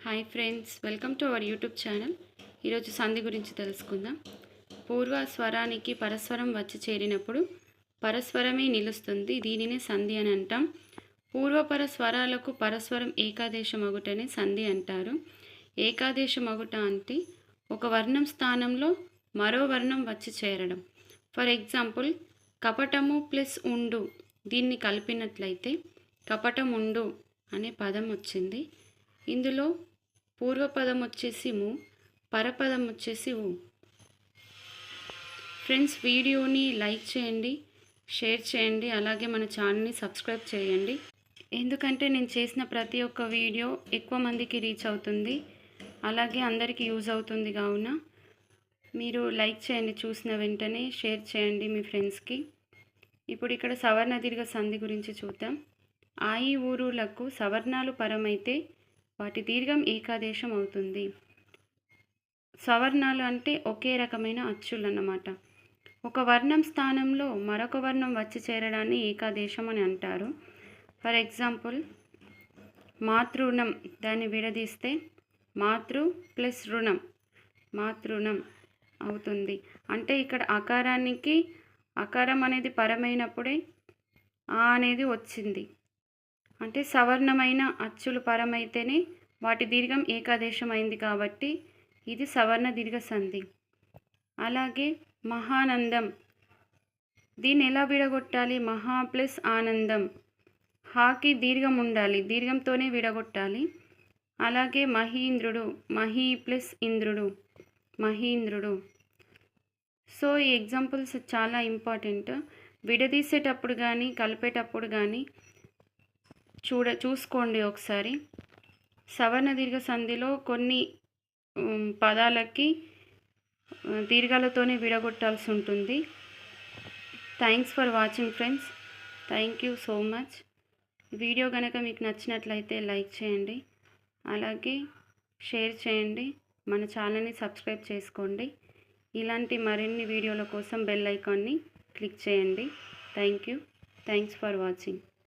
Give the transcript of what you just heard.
Hi friends welcome to our YouTube channel. ఈరోజు సంధి గురించి తెలుసుకుందాం. పూర్వ స్వరానికి పరస్వరం వచ్చి చేరినప్పుడు పరస్వరమే నిలుస్తుంది దీనినే సంధి అని అంటాం. పూర్వపర స్వరాలకు పరస్వరం ఏకాదేశం మగుటనే సంధి అంటారు. ఏకాదేశం మగుట అంటే ఒక వర్ణం స్థానంలో మరో వర్ణం వచ్చి చేరడం. ఫర్ ఎగ్జాంపుల్ కపటము ప్లస్ ఉండు దీన్ని కలిపినట్లయితే కపటం ఉండు అనే పదం వచ్చింది. ఇందులో పూర్వపదం వచ్చేసి ము పరపదం వచ్చేసి ఉ ఫ్రెండ్స్ వీడియోని లైక్ చేయండి షేర్ చేయండి అలాగే మన ఛానల్ని సబ్స్క్రైబ్ చేయండి. ఎందుకంటే నేను చేసిన ప్రతి ఒక్క వీడియో ఎక్కువ మందికి రీచ్ అవుతుంది. అలాగే అందరికీ యూజ్ అవుతుంది కావున మీరు లైక్ చేయండి చూసిన వెంటనే షేర్ చేయండి మీ ఫ్రెండ్స్కి. ఇప్పుడు ఇక్కడ సవర్ణ దీర్ఘ సంధి గురించి చూద్దాం. ఆయి ఊరులకు సవర్ణాలు పరమైతే వాటి దీర్ఘం ఏకాదేశం అవుతుంది. సవర్ణాలు అంటే ఒకే రకమైన అచ్చులు అన్నమాట ఒక వర్ణం స్థానంలో మరొక వర్ణం వచ్చి చేరడాన్ని ఏకాదేశం అని అంటారు. ఫర్ ఎగ్జాంపుల్ మాతృణం దాన్ని విడదీస్తే మాతృ ప్లస్ రుణం మాతృణం అవుతుంది. అంటే ఇక్కడ అకారానికి అకారం అనేది పరమైనప్పుడే ఆ అనేది వచ్చింది. అంటే సవర్ణమైన అచ్చులు పరమైతేనే వాటి దీర్ఘం ఏకాదేశం అయింది కాబట్టి ఇది సవర్ణ దీర్ఘ సంధి. అలాగే మహానందం. దీన్ని ఎలా విడగొట్టాలి? మహా ప్లస్ ఆనందం. హాకి దీర్ఘం ఉండాలి. దీర్ఘంతోనే విడగొట్టాలి. అలాగే మహీంద్రుడు. మహీ ప్లస్ ఇంద్రుడు. మహీంద్రుడు. సో ఈ ఎగ్జాంపుల్స్ చాలా ఇంపార్టెంట్. విడదీసేటప్పుడు కానీ కలిపేటప్పుడు కానీ చూడ చూసుకోండి ఒకసారి. సవర్ణ దీర్ఘ సంధిలో కొన్ని పదాలకి దీర్ఘాలతోనే విడగొట్టాల్సి ఉంటుంది. Thanks for watching friends thank you so much video కనుక మీకు నచ్చినట్లయితే లైక్ చేయండి. అలాగే షేర్ చేయండి. మన ఛానల్ని సబ్స్క్రైబ్ చేసుకోండి. ఇలాంటి మరిన్ని వీడియోల కోసం బెల్ ఐకాన్ని క్లిక్ చేయండి. Thank you thanks for watching